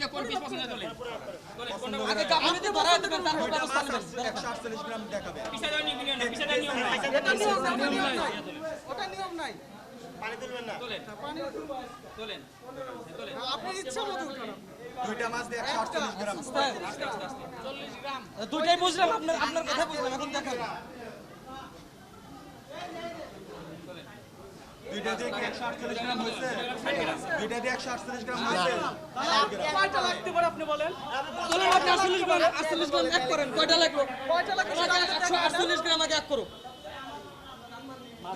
নিয়ে কোন 20% নিয়ে তোলেন। তোলেন কোনটা আগে কামানিতে ধরায় দেবেন তারপর ব্যবস্থা নেবেন একশো আটচল্লিশ গ্রাম দেখাবে। পিছা দেওয়ার নিয়ম নিয়ম না পিছা দেওয়ার নিয়ম নাই এটা নিয়ম নাই, এটা নিয়ম নাই। ওটা নিয়ম নাই। তোলেন পানি তোলেন। তোলেন। আপনি ইচ্ছা মতো উঠান দুইটা মাছ দিয়ে একশো আটচল্লিশ গ্রাম। দুইটাই বুঝলাম আপনার আপনার কথা বুঝলাম এখন দেখেন। দুইটা দিয়ে কি একশো আটচল্লিশ গ্রাম হয়েছে? দুইটা দিয়ে একশো আটচল্লিশ গ্রাম হয়েছে? কয়টা লাগতে পারে আপনি বলেন? বলেন আপনি 48 গ্রাম 48 গ্রাম এক করেন। কয়টা লাগল কয়টা লাগবে? 148 গ্রাম আগে এক করো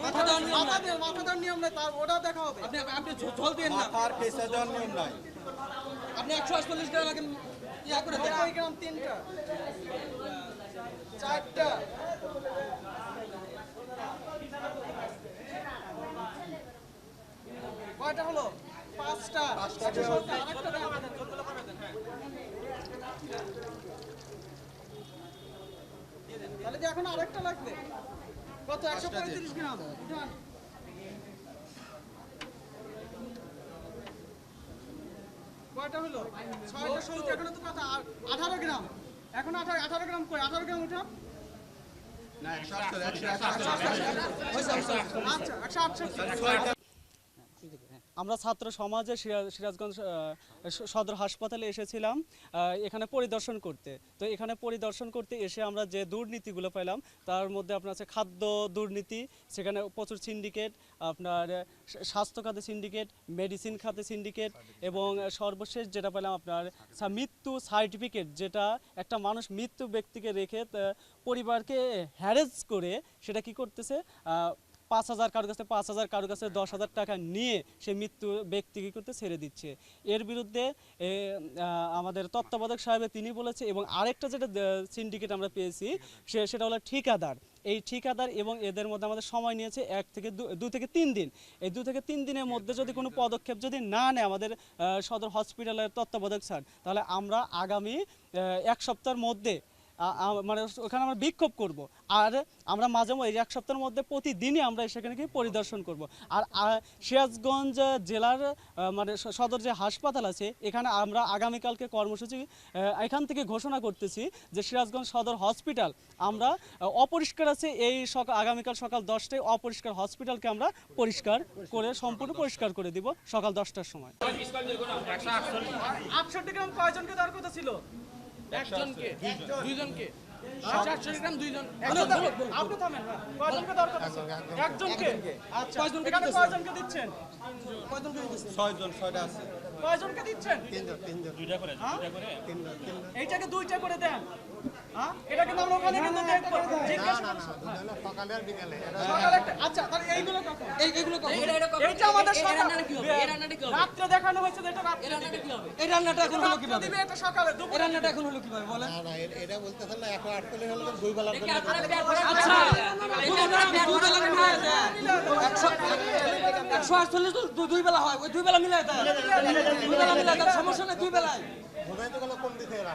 মাথা দেওয়ার নিয়ম নাই। মাথা দেওয়ার নিয়ম নাই তার ওটা দেখা হবে। আপনি আপনি ঝোল দিন না। মাথার পেশা দেওয়ার নিয়ম নাই। আপনি 148 গ্রাম আগে ইয়া করে দেন কয় গ্রাম তিনটা। চারটা। কয়টা হলো? পাঁচটা। হ্যাঁ তাহলে যে এখন আরেকটা লাগবে। কত? একশো পঁয়ত্রিশ গ্রাম। কয়টা হলো? ছয়টা ষোলো এখনও তো কথা আঠারো গ্রাম। এখন আঠারো আঠারো গ্রাম কই আঠারো গ্রাম উঠান। না একশো আটচল্লিশ আচ্ছা একশো আটষট্টি আমরা ছাত্র সমাজে সিরাজ- সিরাজগঞ্জ সদর হাসপাতালে এসেছিলাম এখানে পরিদর্শন করতে। তো এখানে পরিদর্শন করতে এসে আমরা যে দুর্নীতিগুলো পেলাম, তার মধ্যে আপনার আছে খাদ্য দুর্নীতি, সেখানে প্রচুর সিন্ডিকেট আপনার স্বাস্থ্য খাতে সিন্ডিকেট মেডিসিন খাতে সিন্ডিকেট এবং সর্বশেষ যেটা পেলাম আপনার মৃত্যু সার্টিফিকেট যেটা একটা মানুষ মৃত্যু ব্যক্তিকে রেখে পরিবারকে হ্যারেজ করে সেটা কি করতেছে? পাঁচ হাজার কারোর কাছে, পাঁচ হাজার কারোর কাছে দশ হাজার টাকা নিয়ে সে মৃত্যু ব্যক্তিকে করতে ছেড়ে দিচ্ছে। এর বিরুদ্ধে আমাদের তত্ত্বাবধায়ক সাহেব তিনি বলেছে এবং আরেকটা যেটা সিন্ডিকেট আমরা পেয়েছি, সে, সেটা হলো ঠিকাদার। এই ঠিকাদার এবং এদের মধ্যে আমাদের সময় নিয়েছে এক থেকে দু- থেকে তিন দিন। এই দু থেকে তিন দিনের মধ্যে যদি কোনো পদক্ষেপ যদি না নেয় আমাদের সদর হসপিটালের তত্ত্বাবধায়ক স্যার, তাহলে আমরা আগামী এক সপ্তাহের মধ্যে মানে ওখানে আমরা বিক্ষোভ করব। আর আমরা মাঝে মাঝে এক সপ্তাহের মধ্যে প্রতিদিনই আমরা সেখানে গিয়ে পরিদর্শন করব। আর সিরাজগঞ্জ জেলার মানে সদর যে হাসপাতাল আছে, এখানে আমরা আগামীকালকে কর্মসূচি এখান থেকে ঘোষণা করতেছি যে সিরাজগঞ্জ সদর হসপিটাল আমরা অপরিষ্কার আছে। এই সকাল আগামীকাল সকাল দশটায় অপরিষ্কার হসপিটালকে আমরা পরিষ্কার করে, সম্পূর্ণ পরিষ্কার করে দিব সকাল দশটার সময়। আটষট্টি গ্রাম কয়জনকে কথা ছিল? একজনকে দুইজনকে। আটচল্লিশ গ্রাম দুইজন। আপনি থামেন। কয়জনকে দেওয়ার একজনকে। আচ্ছা এখানে কয়জনকে দিচ্ছেন? কয়জনকে দিচ্ছেন ছয়জন ছয়টা আছে। কয়জনকে দিচ্ছেন? এইটাকে দুইটা করে দেন। হ্যাঁ এটাকে আমরা ওখানে কিন্তু। সকালে আর বিকালে আচ্ছা তাহলে এইগুলো কখন? এইগুলো কখন? এইটা আমাদের সকাল রাত্রে দেখানো হয়েছে এটা রাত্রে দিবে। এই রান্নাটা এখন হলো কীভাবে? দিবে এটা সকালে দুপুরে রান্নাটা এখন হলো কীভাবে বলেন। না না এটা বলতেছেন না এখন আটচল্লিশ তো দুই বেলার জন্য আচ্ছা একশো আটচল্লিশ তো দুই বেলা হয় ওই দুই বেলা মিলাই দেয়। দুই বেলা মিলাই দেয় সমস্যা নেই দুই বেলায়। কম দিতে এরা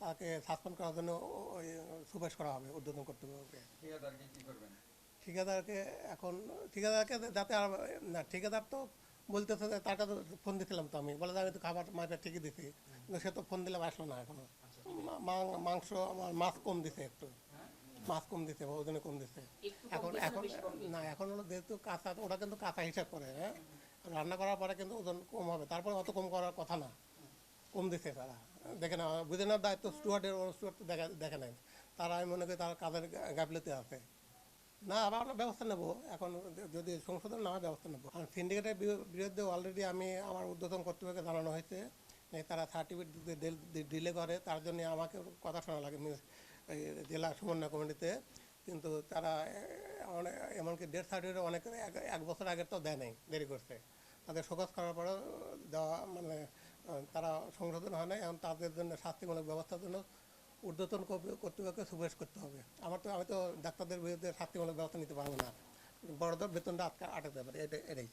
তাকে সাসপেন্ড করার জন্য ওই সুপারিশ করা হবে উদ্বোধন করতে হবে ওকে। ঠিকাদারকে এখন ঠিকাদারকে যাতে আর না ঠিকাদার তো বলতেছে যে তার কাছে ফোন দিয়েছিলাম তো আমি বলে আমি তো খাবার মাপে ঠিকই দিছি কিন্তু সে তো ফোন দিলাম আসলো না এখনও। মা- মা- মাংস আমার মাছ কম দিছে একটু। মাছ কম দিছে বা ওজনে কম দিছে। এখন এখন না এখন হলো যেহেতু কাঁচা ওরা কিন্তু কাঁচা হিসাব করে হ্যাঁ? রান্না করার পরে কিন্তু ওজন কম হবে তারপরে অত কম করার কথা না। কম দিছে তারা। দেখে না, বুঝে নেওয়ার দায়িত্ব স্টুয়ার্ডের ওর স্টুয়ার্ড দেখা, দেখে নেন তারা আমি মনে করি তার কাজের গাফিলতি আছে। না, আবার আমরা ব্যবস্থা নেব। এখন যদি সংশোধন না ব্যবস্থা নেব। কারণ সিন্ডিকেটের বিরুদ্ধে অলরেডি আমি আমার উদ্বোধন কর্তৃপক্ষকে জানানো হয়েছে তারা সার্টিফিকেট ডিলে করে। তার জন্য আমাকে কথা শোনা লাগে জেলা সমন্বয় কমিটিতে। কিন্তু তারা এমনকি ডেথ সার্টিফিকেট অনেক এক- বছর আগের তো দেয় নাই, দেরি করছে। তাদের শোকজ করার পরেও দেওয়া মানে তারা সংশোধন হয় নাই, এখন তাদের জন্য শাস্তিমূলক ব্যবস্থার জন্য ঊর্ধ্বতন কর্তৃ- কর্তৃপক্ষকে সুপারিশ করতে হবে। আমার তো আমি তো ডাক্তারদের বিরুদ্ধে শাস্তিমূলক ব্যবস্থা নিতে পারব না। বড়দের বেতনটা আটকা আটকতে পারে, এটা এটাই।